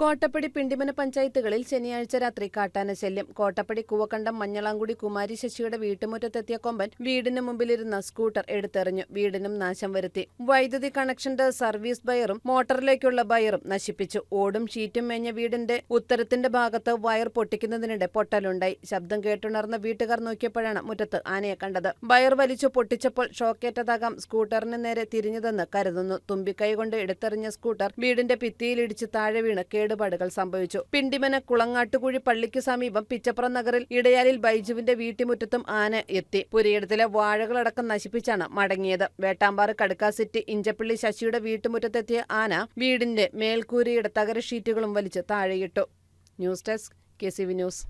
കോട്ടപ്പടി പിണ്ടിമന പഞ്ചായത്തുകളിൽ ശനിയാഴ്ച രാത്രി കാട്ടാന ശല്യം. കോട്ടപ്പടി കൂവക്കണ്ടം മഞ്ഞളാങ്കുടി കുമാരി ശശിയുടെ വീട്ടുമുറ്റത്തെത്തിയ കൊമ്പൻ വീടിന് മുമ്പിലിരുന്ന സ്കൂട്ടർ എടുത്തെറിഞ്ഞു. വീടിനും നാശം വരുത്തി. വൈദ്യുതി കണക്ഷന്റെ സർവീസ് ബയറും മോട്ടറിലേക്കുള്ള ബയറും നശിപ്പിച്ചു. ഓടും ഷീറ്റും മേഞ്ഞ വീടിന്റെ ഉത്തരത്തിന്റെ ഭാഗത്ത് വയർ പൊട്ടിക്കുന്നതിനിടെ പൊട്ടലുണ്ടായി. ശബ്ദം കേട്ടുണർന്ന വീട്ടുകാർ നോക്കിയപ്പോഴാണ് മുറ്റത്ത് ആനയെ കണ്ടത്. ബയർ വലിച്ചു പൊട്ടിച്ചപ്പോൾ ഷോക്കേറ്റതാകാം സ്കൂട്ടറിന് നേരെ തിരിഞ്ഞതെന്ന് കരുതുന്നു. തുമ്പിക്കൈ കൊണ്ട് എടുത്തെറിഞ്ഞ സ്കൂട്ടർ വീടിന്റെ ഭിത്തിയിലിടിച്ച് താഴെ വീണ് കേടുപാടുകൾ സംഭവിച്ചു. പിണ്ടിമന കുളങ്ങാട്ടുകുഴി പള്ളിക്കു സമീപം പിച്ചപ്പുറം നഗറിൽ ഇടയാലിൽ ബൈജുവിന്റെ വീട്ടിമുറ്റത്തും ആന എത്തി. പുരയിടത്തിലെ വാഴകളടക്കം നശിപ്പിച്ചാണ് മടങ്ങിയത്. വേട്ടാമ്പാറ കടുക്കാസിറ്റി ഇഞ്ചപ്പള്ളി ശശിയുടെ വീട്ടുമുറ്റത്തെത്തിയ ആന വീടിന്റെ മേൽക്കൂരയുടെ തകര ഷീറ്റുകളും വലിച്ച് താഴെയിട്ടു. News desk K C V news.